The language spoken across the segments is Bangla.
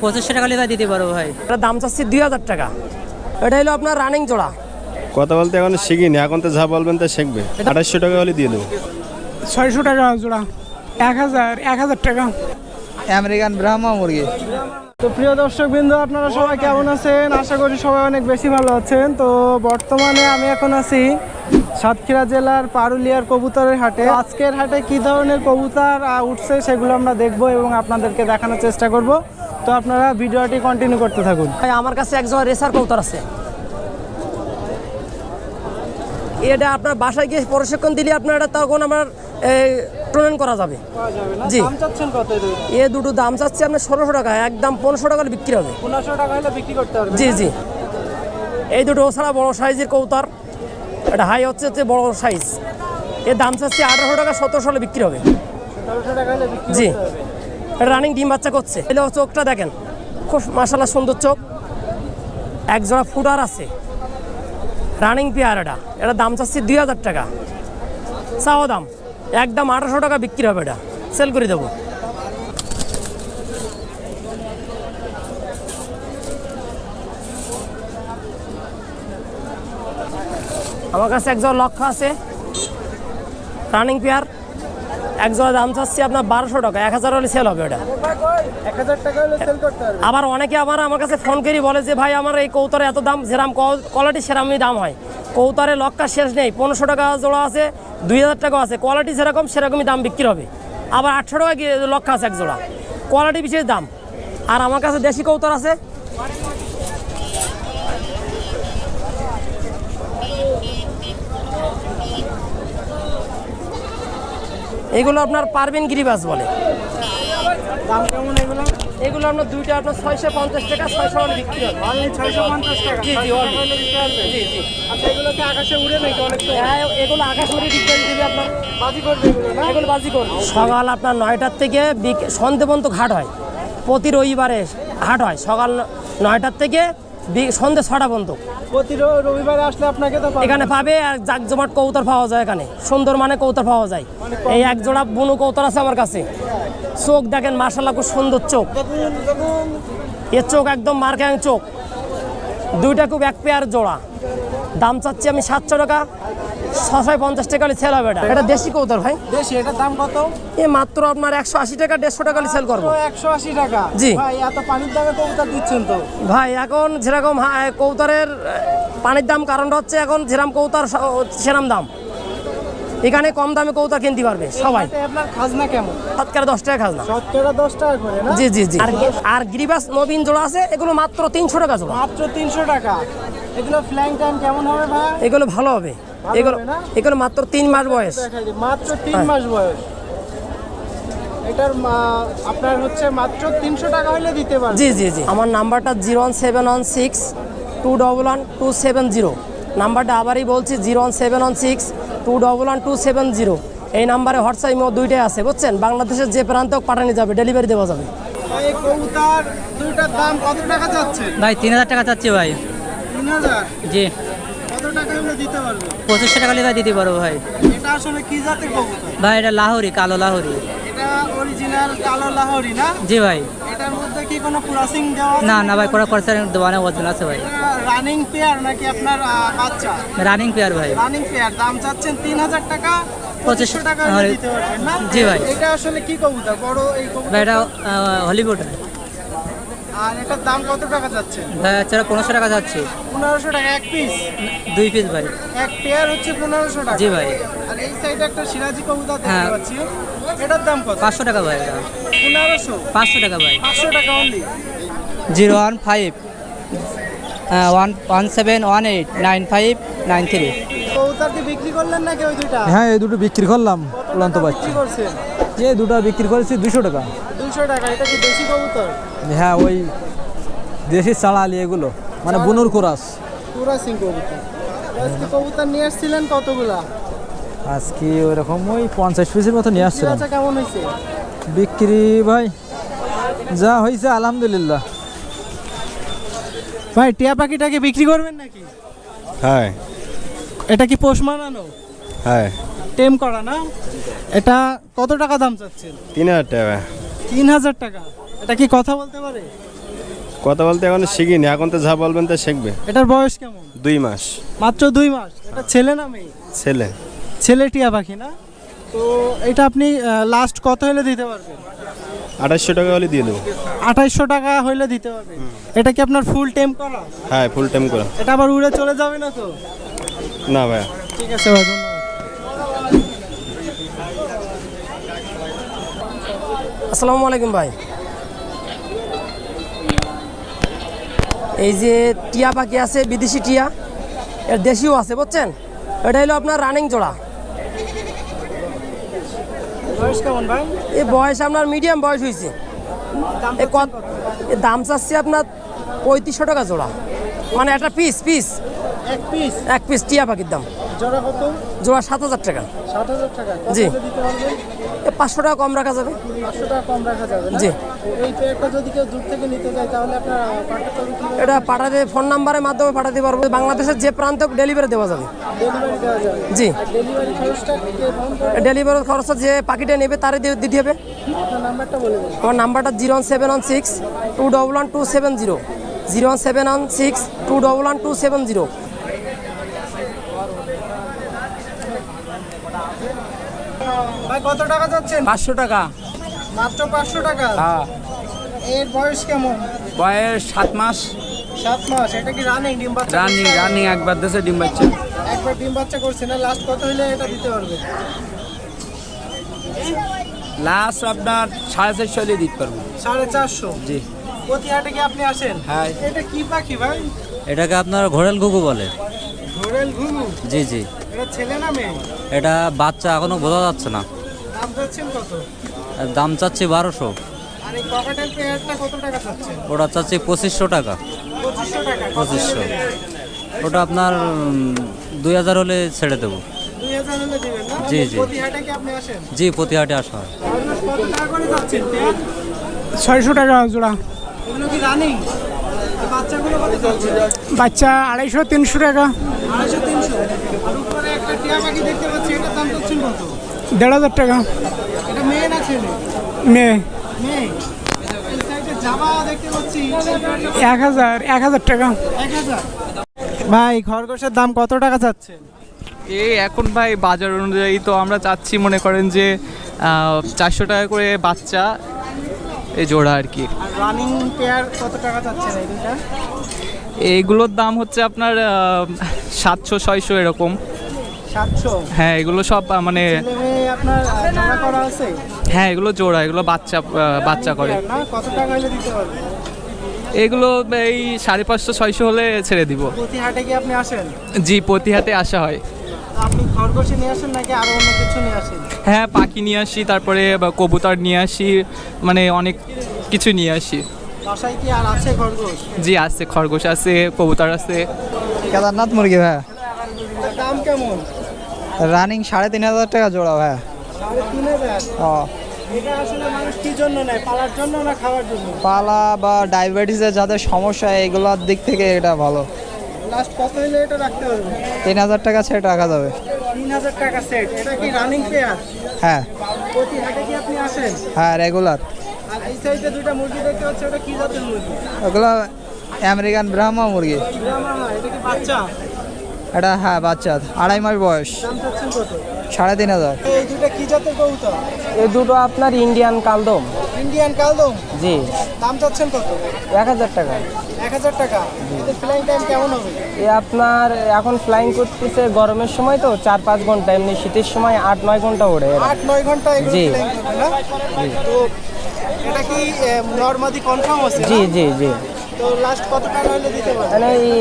পঁচিশশো টাকা হলে ভাই দিতে পারব ভাই। এটা দাম চাচ্ছি দুই হাজার টাকা। এটা হলো আপনার রানিং জোড়া। কথা বলতে এখন শিখিনি এখন তো যা বলবেন তা শিখবে। আঠাশশো টাকা হলে দিয়ে দেবো। ছয়শো টাকা জোড়া এক হাজার এক হাজার টাকা। আমেরিকান ব্রাহ্মা মুরগি। তো প্রিয় দর্শক বিন্দু আপনারা সবাই কেমন আছেন? আশা করি সবাই অনেক বেশি ভালো আছেন। তো বর্তমানে আমি এখন আছি সাতক্ষীরা জেলার পারুলিয়ার কবুতরের হাটে। আজকের হাটে কি ধরনের কবুতর উঠছে সেগুলো আমরা দেখব এবং আপনাদেরকে দেখানোর চেষ্টা করব। তো আপনারা ভিডিওটি কন্টিনিউ করতে থাকুন। ভাই আমার কাছে একজন রেসার কৌতর আছে। এটা আপনার বাসায় গিয়ে প্রশিক্ষণ দিলে আপনার এটা তখন আমার ট্রেন করা যাবে। জি। চাচ্ছেন কত এ দুটো দাম চাচ্ছি আপনার ষোলোশো টাকা একদম পনেরোশো টাকা বিক্রি হবে। পনেরোশো টাকা হলে বিক্রি করতে পারবেন জি জি। এই দুটো ছাড়া বড় সাইজের কৌতার এটা হাই হচ্ছে হচ্ছে বড় সাইজ এর দাম চাচ্ছি আঠারোশো টাকা সতেরোশো হলে বিক্রি হবে। সতেরোশো টাকা হলে বিক্রি জি। রানিং ডিম বাচ্চা করছে। এলে চোখটা দেখেন। খুব মাসাল্লাহ সুন্দর চোখ। একজোড়া ফুটার আছে। রানিং পেয়ার এটা। এটা দাম চাচ্ছি দুই হাজার টাকা। চাও দাম। একদম আঠারোশো টাকা বিক্রি হবে এটা। সেল করে দেবো। আমার কাছে একজন লক্ষ্য আছে। Running pair. এক জোড়া দাম চাচ্ছি আপনার বারোশো টাকা এক হাজার হলে সেল হবে পারবেন আবার অনেকে আবার আমার কাছে ফোন করি বলে যে ভাই আমার এই কৌতারে এত দাম যেরাম কোয়ালিটি সেরামই দাম হয়। কৌতারে লক্কা শেষ নেই পনেরোশো টাকা জোড়া আছে দুই হাজার টাকা আছে কোয়ালিটি যেরকম সেরকমই দাম বিক্রি হবে। আবার আটশো টাকা কি লক্ষ্য আছে এক জোড়া। কোয়ালিটি বিশেষ দাম। আর আমার কাছে দেশি কৌতার আছে। এগুলো আপনার পারবেন গিরিবাস বলে। এগুলো? এগুলো আপনার দুইটা আপনার ছয়শো পঞ্চাশ টাকা ছয়শো বিক্রি হবে। অনলি ছয়শো পঞ্চাশ টাকা? জি, জি, জি জি। আচ্ছা এগুলো কি আকাশে উড়ে নাকি অনেক হ্যাঁ এগুলো দিবি আপনার। বাজি করবে এগুলো না? এগুলো বাজি করবে। সকাল আপনার নয়টার থেকে বিক- সন্ধে পর্যন্ত ঘাট হয়। প্রতি রবিবারে হাট হয়। সকাল নয়টার থেকে বি- সন্ধে ছটা পর্যন্ত। প্রতি রবিবারে আসলে আপনাকে তো এখানে পাবে আর জাকজমাট কৌতর পাওয়া যায় এখানে। সুন্দর মানে কৌতর পাওয়া যায়। এই এক জোড়া বুনু কৌতর আছে আমার কাছে। চোখ দেখেন মার্শাল্লাহ খুব সুন্দর চোখ। এর চোখ একদম মার্কাং চোখ। দুইটা খুব এক পেয়ার জোড়া। দাম চাচ্ছি আমি সাতশো টাকা। ছশো পঞ্চাশ টাকা সেল হবে এটা। এটা দেশি কৌতর ভাই? বেশি এটার দাম কত? এ মাত্র আপনার একশো আশি টাকা দেড়শো টাকা সেল করব। একশো আশি টাকা? জি। ভাই এত পানির দামে কবুতর দিচ্ছেন তো। ভাই এখন যেরকম হা- কৌতারের পানির দাম কারণটা হচ্ছে এখন যেরাম কৌতার সেরাম দাম। এখানে কম দামে কৌতার কিনতে পারবে সবাই। আপনার খাজনা কেমন? শতকরা দশ টাকা খাজনা। শতকরা দশ টাকা করে না? জি জি জি। আর আর গিরিবাস নবীন জোড়া আছে এগুলো মাত্র তিনশো টাকা জোড়া। মাত্র তিনশো টাকা। এগুলো ফ্ল্যাং টাইম কেমন হবে ভাই? এগুলো ভালো হবে। এগুলো এগুলো মাত্র তিন মাস বয়স। মাত্র তিন হ্যাঁ। মাস বয়স। এটার আপনার হচ্ছে মাত্র তিনশো টাকা হলে দিতে পারবেন। জি জি জি। আমার নাম্বারটা zero one seven one six two double one two seven zero. নাম্বারটা আবারই বলছি zero one seven one six two double one two seven zero. এই নাম্বারে হোয়াটসঅ্যাপ ইমো দুইটাই আছে বুঝছেন? বাংলাদেশের যে প্রান্তে পাঠানো যাবে ডেলিভারি দেওয়া যাবে। কবুতর দুইটার দাম কত টাকা চাচ্ছেন? ভাই তিন হাজার টাকা চাচ্ছি ভাই। তিন হাজার? জি। পঁচিশশো টাকা ভাই দিতে পারব ভাই। এটা আসলে কি জাতের কবুতর? ভাই এটা লাহোরি কালো লাহোরি। এটা অরিজিনাল কালো লাহোরি না? জি ভাই। এটার মধ্যে কি কোনো ক্রসিং দেওয়া না না ভাই করা খরচা দোকানে ওজন আছে ভাই। রানিং পেয়ার নাকি আপনার বাচ্চা? রানিং পেয়ার ভাই। রানিং পেয়ার দাম চাচ্ছেন তিন হাজার টাকা পঁচিশশো টাকা দিতে পারবেন না? জি ভাই। এটা আসলে কি কবুতর? বড় এই কবুতর? ভাই এটা হলিউড। আর এটার দাম কত টাকা যাচ্ছে? ভাই আচ্ছা পনেরোশো টাকা যাচ্ছে। পনেরোশো টাকা এক পিস দুই পিস ভাই। এক পেয়ার হচ্ছে পনেরোশো টাকা। জি ভাই। আর এই সাইডে একটা সিরাজি কবুতর দেখতে হ্যাঁ। পাচ্ছি। এটার দাম কত? পাঁচশো টাকা ভাই এটা। পনেরোশো? পাঁচশো টাকা ভাই। পাঁচশো টাকা only zero one five. One one seven one eight nine five nine three. কবুতর কি বিক্রি করলেন নাকি ওই হ্যাঁ এই দুটো বিক্রি করলাম উড়ান্ত পাচ্ছি। এই দুটো বিক্রি করেছি দুশো টাকা। দুশো টাকা এটা কি দেশি কবুতর? হ্যাঁ ওই দেশি চালালি এগুলো মানে বুনুর কোরাস। পুরা সিং কবুতর। আজকে কবুতর নিয়ে আসছিলেন কতগুলা? আজকে ওই রকম ওই পঞ্চাশ পিসের মতো নিয়ে আসছিলাম। আচ্ছা কেমন হয়েছে? বিক্রি ভাই যা হয়েছে আলহামদুলিল্লাহ। ভাই টিয়া পাখিটাকে বিক্রি করবেন নাকি? হ্যাঁ। এটা কি পোষ মানানো? হ্যাঁ। টেম করা না? এটা কত টাকা দাম চাচ্ছেন? তিন হাজার টাকা। তিন হাজার টাকা। এটা কি কথা বলতে পারে? কথা বলতে এখন শিখিনি এখন তো যা বলবেন তা শিখবে। এটার বয়স কেমন? দুই মাস। মাত্র দুই মাস। এটা ছেলে না মেয়ে? ছেলে। ছেলে টিয়া পাখি না? তো এটা আপনি লাস্ট কত হলে দিতে পারবেন? আঠাশশো টাকা হলে দিয়ে দেবো। আঠাইশশো টাকা হইলে দিতে পারবেন। এটা কি আপনার ফুল টেম করা? হ্যাঁ ফুল টাইম করা। এটা আবার উড়ে চলে যাবে না তো? না ভাইয়া। ঠিক আছে ভাই আসসালামু আলাইকুম ভাই। এই যে টিয়া পাখি আছে বিদেশি টিয়া এর দেশিও আছে বুঝছেন? এটা হলো আপনার রানিং জোড়া। এই বয়স আপনার মিডিয়াম বয়স হয়েছে দাম চাচ্ছি আপনার পঁয়ত্রিশশো টাকা জোড়া। মানে একটা পিস পিস এক পিস এক পিস টিয়া পাখির দাম। জোড়া কত? জোড়া সাত হাজার টাকা। ষাট হাজার টাকা। জি। পাঁচশো টাকা কম রাখা যাবে। পাঁচশো টাকা কম রাখা যাবে জি। এই পেয়ারটা যদি কেউ দূর থেকে নিতে যায় তাহলে আপনার পাঠাতে হবে কীভাবে? এটা পাঠাতে ফোন নাম্বারের মাধ্যমে পাঠাতে পারব। বাংলাদেশের যে প্রান্ত ডেলিভারি দেওয়া যাবে। জি। ডেলিভারি খরচটা যে পাখিটা নেবে তারে দিয়ে দিতে হবে। আমার নাম্বারটা zero one seven one six two double one two seven zero zero one seven one six two double one two seven zero ভাই কত টাকা যাচ্ছেন পাঁচশো টাকা। মাত্র পাঁচশো টাকা? হ্যাঁ। এর বয়স কেমন? বয়স সাত মাস। সাত মাস। এটা কি রানিং ডিম বাচ্চা রানিং রানিং একবার দেশে ডিম বাচ্চা। একবার ডিম বাচ্চা করছে না? লাস্ট কত হইলে এটা দিতে পারবে? লাস্ট আপনার সাড়ে চারশো হলে দিতে পারব। সাড়ে চারশো? জি। প্রতি হাটে কি আপনি আসেন? হ্যাঁ। এটা কি পাখি ভাই? এটাকে আপনার ঘোড়াল ঘুঘু বলে। ঘোরেল ঘুঘু? জি জি। এটা ছেলে না মেয়ে? এটা বাচ্চা এখনও বোঝা যাচ্ছে না। দাম যাচ্ছেন কত? দাম চাচ্ছি বারোশো। আর এই ককাটেল পেয়ারটা কত টাকা চাচ্ছেন? ওটা চাচ্ছি পঁচিশশো টাকা। পঁচিশশো টাকা পঁচিশশো। ওটা আপনার দুই হাজার হলে ছেড়ে দেবো। দুই হাজার হলে দিবেন না? জি, জি। প্রতি হাটে কি আপনি আসেন? জি প্রতি হাটে আসা হয়। ছয়শো টাকা জোড়া। বাচ্চা আড়াইশো তিনশো টাকা। আড়াইশো তিনশো। আর উপরে একটা টিয়া পাখি দেখতে পাচ্ছি এটার দাম চাচ্ছেন কত? দেড় হাজার টাকা। এটা মেয়ে এক হাজার এক হাজার টাকা। এক হাজার। ভাই খরগোশের দাম কত টাকা চাচ্ছেন এই এখন ভাই বাজার অনুযায়ী তো আমরা চাচ্ছি মনে করেন যে চারশো টাকা করে বাচ্চা এই জোড়া আর কি। রানিং পেয়ার কত টাকা চাচ্ছেন এই এইগুলোর দাম হচ্ছে আপনার সাতশো ছয়শো এরকম। হ্যাঁ এগুলো সব মানে হ্যাঁ এগুলো জোড়া এগুলো বাচ্চা বাচ্চা করে। কত টাকা দিতে পারবেন? এগুলো এই সাড়ে পাঁচশো ছয়শো হলে ছেড়ে দিব। প্রতি হাটে কি আপনি আসেন? জি প্রতি হাটে আসা হয়। আপনি খরগোশে নিয়ে আসেন নাকি আরও অন্য কিছু নিয়ে আসেন? হ্যাঁ পাখি নিয়ে আসি তারপরে কবুতর নিয়ে আসি মানে অনেক কিছু নিয়ে আসি। বাসায় কি আর আছে খরগোশ? জি আছে খরগোশ আছে কবুতর আছে। কেদারনাথ মুরগি তার দাম কেমন? রানিং সাড়ে তিন হাজার টাকা জোড়া ভাইয়া ও। পালা বা ডায়াবেটিসের যাদের সমস্যা এগুলোর দিক থেকে এটা ভালো। লাস্ট কত হলে এটা রাখতে পারবেন তিন হাজার টাকা সেট রাখা যাবে। তিন হাজার টাকা সেট এটা কি রানিং পেয়ার হ্যাঁ। প্রতি হাটে কি আপনি আসেন? হ্যাঁ রেগুলার আর এই সাইডে দুইটা মুরগি দেখতে পাচ্ছি ওটা কি জাতের মুরগি? ওগুলো আমেরিকান ব্রাহ্মা মুরগি। ব্রাহ্মা এটা কি বাচ্চা? এটা হ্যাঁ বাচ্চা আড়াই মাস বয়স। দাম চাচ্ছেন কত সাড়ে তিন হাজার। এই দুইটা কি জাতের কবুতর? এই দুটো আপনার ইন্ডিয়ান কালদম। ইন্ডিয়ান কালদম? জি। দাম চাচ্ছেন কত? এক হাজার টাকা। এক হাজার টাকা। ফ্লাইং টাইম কেমন হবে? এ আপনার এখন ফ্লাইং করতেছে গরমের সময় তো চার পাঁচ ঘণ্টা এমনি শীতের সময় আট নয় ঘণ্টা ওড়ে আট নয় ঘণ্টা জি। ফ্লাইং করবে না? তো এটা কি নর্মাদি কনফার্ম আছে জি জি জি। তো লাস্ট কত টাকা হলে দিতে পারবেন মানে এই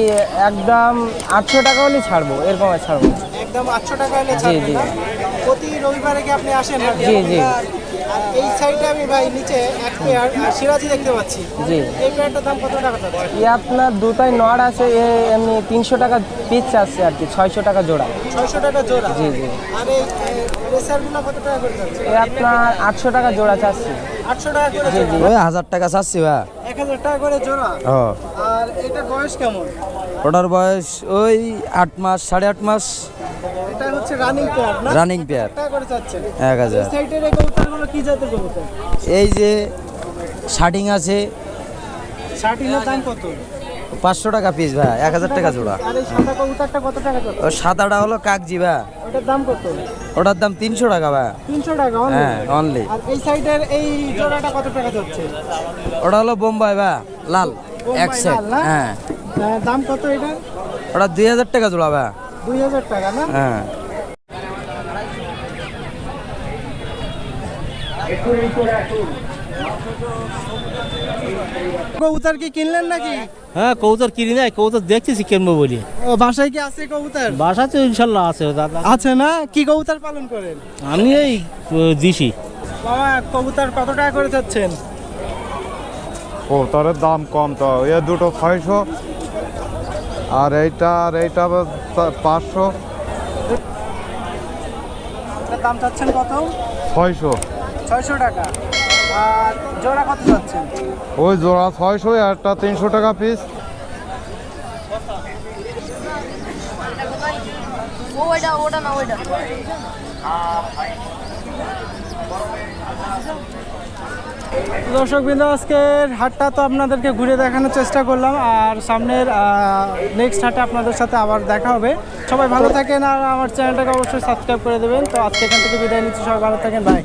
একদম আটশো টাকা হলেই ছাড়বো এরকম ছাড়বো একদম আটশো টাকা হলে জি জি। প্রতি রবিবারে কি আপনি আসেন? জি, জি। আর এই সাইডে আমি ভাই নিচে এক পেয়ার সিরাজি দেখতে পাচ্ছি। জি। এই পেয়ারটার দাম কত টাকা যাচ্ছে? এ আপনার দুটাই নড় আছে এ এমনি তিনশো টাকা পিস আছে আর কি ছয়শো টাকা জোড়া। ছয়শো টাকা জোড়া? জি, জি। আর এই রেসারগুলো কত টাকা করে যাচ্ছে? এ আপনার আটশো টাকা জোড়া চাচ্ছি। আটশো টাকা করে জি জি। ওই হাজার টাকা চাচ্ছি ভাইয়া এক হাজার টাকা করে জোড়া? আর এটার বয়স কেমন? ওটার বয়স ওই আট মাস সাড়ে আট মাস। হচ্ছে রানিং পেয়ার না? রানিং পেয়ার টাকা করে হাজার। এই কবুতরগুলো কি জাতের কবুতর? এই যে শার্টিং আছে শার্টিনের দাম কত? পাঁচশো টাকা পিস ভাই এক হাজার টাকা জোড়া। ও সাদাটা হলো কাকজি ভাই। ওটার দাম কত? ওটার দাম তিনশো টাকা ভাই। তিনশো টাকা হ্যাঁ অনলি এই সাইডের এই জোড়াটা কত টাকা যাচ্ছে ওটা হলো বোম্বাই ভাই লাল এক সেট হ্যাঁ দাম কত এটা? ওটা দুই হাজার টাকা জোড়া ভাই। দুই হাজার টাকা না? হ্যাঁ। কবুতর কি কিনলেন নাকি? হ্যাঁ কৌতর কিনি নাই কৌতর দেখতেছি কিনবো বলি। ও বাসায় কি আছে কবুতর? বাসা তো ইনশাল্লাহ আছে দাদা আছে না? কি কবুতর পালন করেন? আমি এই দিছি বাবা কবুতর কত টাকা করে যাচ্ছেন কবুতরের দাম কম তো এ দুটো ছয়শো আর এইটা আর এইটা পাঁচশো। দাম চাচ্ছেন কত? ছয়শো। ছয়শো টাকা। আর জোড়া কত যাচ্ছেন ওই জোড়া ছয়শো একটা তিনশো টাকা পিস দর্শক বিন্দু আজকের হাটটা তো আপনাদেরকে ঘুরে দেখানোর চেষ্টা করলাম আর সামনের নেক্সট হাটে আপনাদের সাথে আবার দেখা হবে। সবাই ভালো থাকেন আর আমার চ্যানেলটাকে অবশ্যই সাবস্ক্রাইব করে দেবেন। তো আজকে এখান থেকে বিদায় নিচ্ছি সবাই ভালো থাকেন বাই